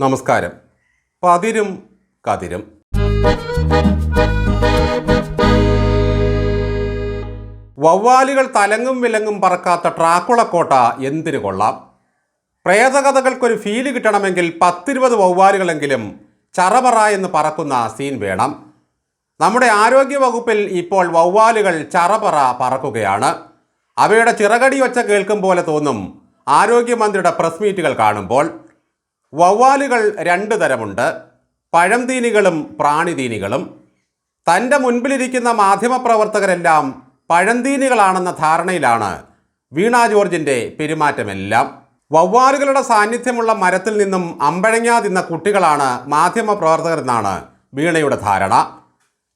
നമസ്കാരം. പതിരും കതിരും. വവ്വാലുകൾ തലങ്ങും വിലങ്ങും പറക്കാത്ത ട്രാക്കുളക്കോട്ട എന്തിനു കൊള്ളാം? പ്രേതകഥകൾക്കൊരു ഫീൽ കിട്ടണമെങ്കിൽ പത്തിരുപത് വവ്വാലുകളെങ്കിലും ചറപറ എന്ന് പറക്കുന്ന സീൻ വേണം. നമ്മുടെ ആരോഗ്യ വകുപ്പിൽ ഇപ്പോൾ വവ്വാലുകൾ ചറപറ പറക്കുകയാണ്. അവയുടെ ചിറകടി ഒച്ച കേൾക്കും പോലെ തോന്നും ആരോഗ്യമന്ത്രിയുടെ പ്രസ് മീറ്റുകൾ കാണുമ്പോൾ. വവ്വാലുകൾ രണ്ട് തരമുണ്ട്. പഴംതീനികളും പ്രാണിതീനികളും. തന്റെ മുൻപിലിരിക്കുന്ന മാധ്യമപ്രവർത്തകരെല്ലാം പഴന്തീനികളാണെന്ന ധാരണയിലാണ് വീണ ജോർജിന്റെ പെരുമാറ്റമെല്ലാം. വവ്വാലുകളുടെ സാന്നിധ്യമുള്ള മരത്തിൽ നിന്നും അമ്പഴങ്ങാ തിന്ന കുട്ടികളാണ് മാധ്യമപ്രവർത്തകരെന്നാണ് വീണയുടെ ധാരണ.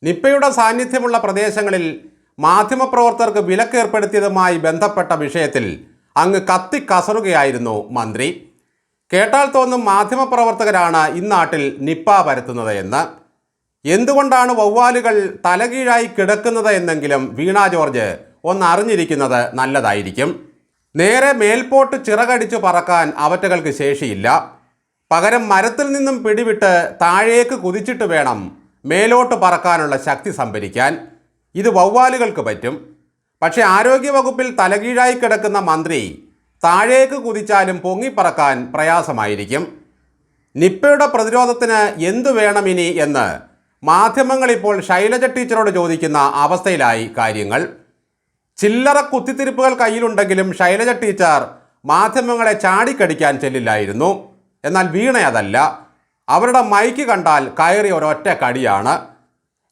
നിപ്പയുടെ സാന്നിധ്യമുള്ള പ്രദേശങ്ങളിൽ മാധ്യമപ്രവർത്തകർക്ക് വിലക്കേർപ്പെടുത്തിയതുമായി ബന്ധപ്പെട്ട വിഷയത്തിൽ അങ്ങ് കത്തിക്കസറുകയായിരുന്നു മന്ത്രി. കേട്ടാൽ തോന്നും മാധ്യമ മാധ്യമപ്രവർത്തകരാണ് ഇന്നാട്ടിൽ നിപ്പ പരത്തുന്നത് എന്ന്. എന്തുകൊണ്ടാണ് വവ്വാലുകൾ തലകീഴായി കിടക്കുന്നത് എന്നെങ്കിലും വീണ ജോർജ് ഒന്ന് അറിഞ്ഞിരിക്കുന്നത് നല്ലതായിരിക്കും. നേരെ മേൽപോട്ട് ചിറകടിച്ചു പറക്കാൻ അവറ്റകൾക്ക് ശേഷിയില്ല. പകരം മരത്തിൽ നിന്നും പിടിവിട്ട് താഴേക്ക് കുതിച്ചിട്ട് വേണം മേലോട്ട് പറക്കാനുള്ള ശക്തി സംഭരിക്കാൻ. ഇത് വവ്വാലുകൾക്ക് പറ്റും. പക്ഷേ ആരോഗ്യവകുപ്പിൽ തലകീഴായി കിടക്കുന്ന മന്ത്രി താഴേക്ക് കുതിച്ചാലും പൊങ്ങിപ്പറക്കാൻ പ്രയാസമായിരിക്കും. നിപ്പയുടെ പ്രതിരോധത്തിന് എന്തു വേണം ഇനി എന്ന് മാധ്യമങ്ങളിപ്പോൾ ശൈലജ ടീച്ചറോട് ചോദിക്കുന്ന അവസ്ഥയിലായി കാര്യങ്ങൾ. ചില്ലറ കുത്തിത്തിരിപ്പുകൾ കയ്യിലുണ്ടെങ്കിലും ശൈലജ ടീച്ചർ മാധ്യമങ്ങളെ ചാടിക്കടിക്കാൻ ചെല്ലില്ലായിരുന്നു. എന്നാൽ വീണ അതല്ല. അവരുടെ മൈക്ക് കണ്ടാൽ കയറി ഒരൊറ്റ കടിയാണ്.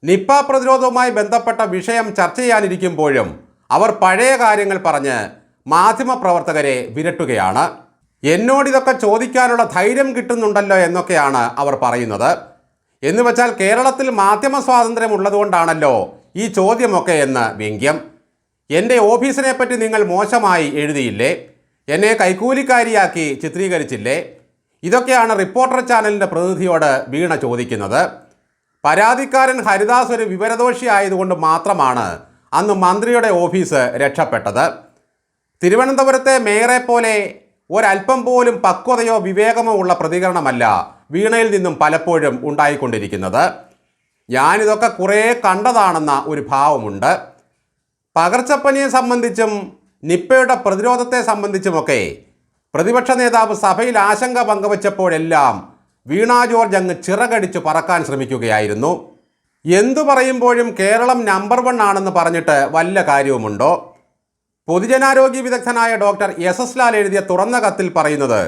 നിപ്പ പ്രതിരോധവുമായി ബന്ധപ്പെട്ട വിഷയം ചർച്ച ചെയ്യാനിരിക്കുമ്പോഴും അവർ പഴയ കാര്യങ്ങൾ പറഞ്ഞ് മാധ്യമപ്രവർത്തകരെ വിരട്ടുകയാണ്. എന്നോടിതൊക്കെ ചോദിക്കാനുള്ള ധൈര്യം കിട്ടുന്നുണ്ടല്ലോ എന്നൊക്കെയാണ് അവർ പറയുന്നത്. എന്ന് വെച്ചാൽ കേരളത്തിൽ മാധ്യമ സ്വാതന്ത്ര്യം ഉള്ളതുകൊണ്ടാണല്ലോ ഈ ചോദ്യമൊക്കെ എന്ന് വ്യംഗ്യം. എന്റെ ഓഫീസിനെ പറ്റി നിങ്ങൾ മോശമായി എഴുതിയില്ലേ? എന്നെ കൈക്കൂലിക്കാരിയാക്കി ചിത്രീകരിച്ചില്ലേ? ഇതൊക്കെയാണ് റിപ്പോർട്ടർ ചാനലിന്റെ പ്രതിനിധിയോട് വീണ ചോദിക്കുന്നത്. പരാതിക്കാരൻ ഹരിദാസ് ഒരു വിവരദോഷി ആയതുകൊണ്ട് മാത്രമാണ് അന്ന് മന്ത്രിയുടെ ഓഫീസ് രക്ഷപ്പെട്ടത്. തിരുവനന്തപുരത്തെ മേയറെ പോലെ ഒരല്പം പോലും പക്വതയോ വിവേകമോ ഉള്ള പ്രതികരണമല്ല വീണയിൽ നിന്നും പലപ്പോഴും ഉണ്ടായിക്കൊണ്ടിരിക്കുന്നത്. ഞാനിതൊക്കെ കുറേ കണ്ടതാണെന്ന ഒരു ഭാവമുണ്ട്. പകർച്ചപ്പനിയെ സംബന്ധിച്ചും നിപ്പയുടെ പ്രതിരോധത്തെ സംബന്ധിച്ചുമൊക്കെ പ്രതിപക്ഷ നേതാവ് സഭയിൽ ആശങ്ക പങ്കുവച്ചപ്പോഴെല്ലാം വീണ ജോർജ് അങ്ങ് ചിറകടിച്ചു പറക്കാൻ ശ്രമിക്കുകയായിരുന്നു. എന്തു പറയുമ്പോഴും കേരളം നമ്പർ വൺ ആണെന്ന് പറഞ്ഞിട്ട് വല്ല കാര്യവുമുണ്ടോ? പൊതുജനാരോഗ്യ വിദഗ്ധനായ ഡോക്ടർ എസ് എസ് ലാൽ എഴുതിയ തുറന്ന കത്തിൽ പറയുന്നത്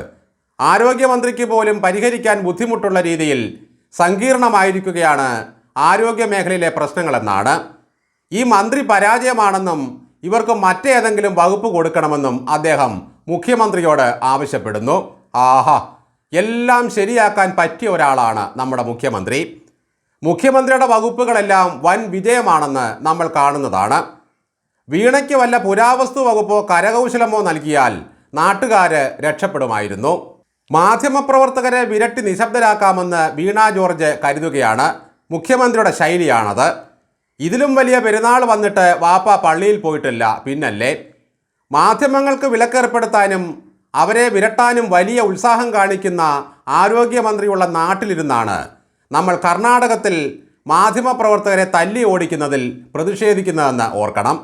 ആരോഗ്യമന്ത്രിക്ക് പോലും പരിഹരിക്കാൻ ബുദ്ധിമുട്ടുള്ള രീതിയിൽ സങ്കീർണമായിരിക്കുകയാണ് ആരോഗ്യ മേഖലയിലെ പ്രശ്നങ്ങളെന്നാണ്. ഈ മന്ത്രി പരാജയമാണെന്നും ഇവർക്ക് മറ്റേതെങ്കിലും വകുപ്പ് കൊടുക്കണമെന്നും അദ്ദേഹം മുഖ്യമന്ത്രിയോട് ആവശ്യപ്പെടുന്നു. ആഹാ എല്ലാം ശരിയാക്കാൻ പറ്റിയ ഒരാളാണ് നമ്മുടെ മുഖ്യമന്ത്രി. മുഖ്യമന്ത്രിയുടെ വകുപ്പുകളെല്ലാം വൻ വിജയമാണെന്ന് നമ്മൾ കാണുന്നതാണ്. വീണയ്ക്ക് വല്ല പുരാവസ്തു വകുപ്പോ കരകൗശലമോ നൽകിയാൽ നാട്ടുകാര് രക്ഷപ്പെടുമായിരുന്നു. മാധ്യമപ്രവർത്തകരെ വിരട്ടി നിശബ്ദരാക്കാമെന്ന് വീണ ജോർജ് കരുതുകയാണ് മുഖ്യമന്ത്രിയുടെ ശൈലിയാണത്. ഇതിലും വലിയ പെരുന്നാൾ വന്നിട്ട് വാപ്പ പള്ളിയിൽ പോയിട്ടില്ല പിന്നല്ലേ? മാധ്യമങ്ങൾക്ക് വിലക്കേർപ്പെടുത്താനും അവരെ വിരട്ടാനും വലിയ ഉത്സാഹം കാണിക്കുന്ന ആരോഗ്യമന്ത്രിയുള്ള നാട്ടിലിരുന്നാണ് നമ്മൾ കർണാടകത്തിൽ മാധ്യമപ്രവർത്തകരെ തല്ലി ഓടിക്കുന്നതിൽ പ്രതിഷേധിക്കുന്നതെന്ന് ഓർക്കണം.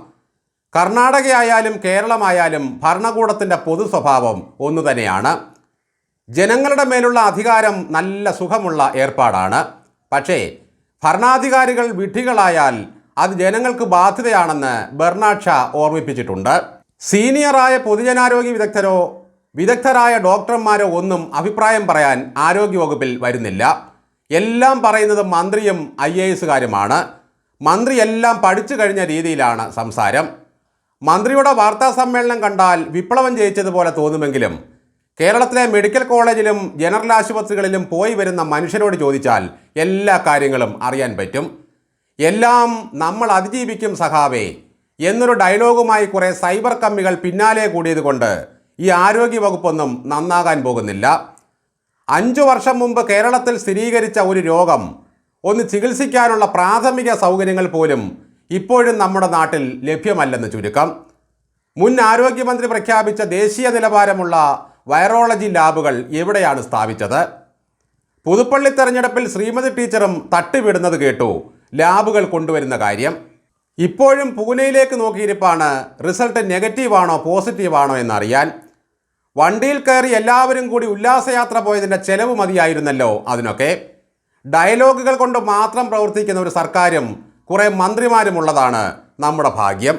കർണാടകയായാലും കേരളമായാലും ഭരണകൂടത്തിന്റെ പൊതു സ്വഭാവം ഒന്നു തന്നെയാണ് ജനങ്ങളുടെ മേലുള്ള അധികാരം നല്ല സുഖമുള്ള ഏർപ്പാടാണ്. പക്ഷേ ഭരണാധികാരികൾ വിഡ്ഢികളായാൽ അത് ജനങ്ങൾക്ക് ബാധ്യതയാണെന്ന് ബെർണാഡ് ഷാ ഓർമ്മിപ്പിച്ചിട്ടുണ്ട്. സീനിയറായ പൊതുജനാരോഗ്യ വിദഗ്ധരോ വിദഗ്ധരായ ഡോക്ടർമാരോ ഒന്നും അഭിപ്രായം പറയാൻ ആരോഗ്യവകുപ്പിൽ വരുന്നില്ല. എല്ലാം പറയുന്നത് മന്ത്രിയും ഐ എ എസുകാരുമാണ് മന്ത്രി എല്ലാം പഠിച്ചു കഴിഞ്ഞ രീതിയിലാണ് സംസാരം. മന്ത്രിയുടെ വാർത്താ സമ്മേളനം കണ്ടാൽ വിപ്ലവം ജയിച്ചതുപോലെ തോന്നുമെങ്കിലും കേരളത്തിലെ മെഡിക്കൽ കോളേജിലും ജനറൽ ആശുപത്രികളിലും പോയി വരുന്ന മനുഷ്യരോട് ചോദിച്ചാൽ എല്ലാ കാര്യങ്ങളും അറിയാൻ പറ്റും. എല്ലാം നമ്മൾ അതിജീവിക്കും സഹാവേ എന്നൊരു ഡയലോഗുമായി കുറേ സൈബർ കമ്മികൾ പിന്നാലെ കൂടിയതുകൊണ്ട് ഈ ആരോഗ്യ വകുപ്പൊന്നും നന്നാകാൻ പോകുന്നില്ല. അഞ്ചു വർഷം മുമ്പ് കേരളത്തിൽ സ്ഥിരീകരിച്ച ഒരു രോഗം ഒന്ന് ചികിത്സിക്കാനുള്ള പ്രാഥമിക സൗകര്യങ്ങൾ പോലും ഇപ്പോഴും നമ്മുടെ നാട്ടിൽ ലഭ്യമല്ലെന്ന് ചുരുക്കം. മുൻ ആരോഗ്യമന്ത്രി പ്രഖ്യാപിച്ച ദേശീയ നിലവാരമുള്ള വൈറോളജി ലാബുകൾ എവിടെയാണ് സ്ഥാപിച്ചത്? പുതുപ്പള്ളി തെരഞ്ഞെടുപ്പിൽ ശ്രീമതി ടീച്ചറും തട്ടിവിടുന്നത് കേട്ടു ലാബുകൾ കൊണ്ടുവരുന്ന കാര്യം. ഇപ്പോഴും പൂനെയിലേക്ക് നോക്കിയിരിപ്പാണ് റിസൾട്ട് നെഗറ്റീവാണോ പോസിറ്റീവാണോ എന്നറിയാൻ. വണ്ടിയിൽ കയറി എല്ലാവരും കൂടി ഉല്ലാസയാത്ര പോയതിന്റെ ചെലവ് മതിയായിരുന്നല്ലോ അതിനൊക്കെ. ഡയലോഗുകൾ കൊണ്ട് മാത്രം പ്രവർത്തിക്കുന്ന ഒരു സർക്കാരും കുറേ മന്ത്രിമാരുമുള്ളതാണ് നമ്മുടെ ഭാഗ്യം.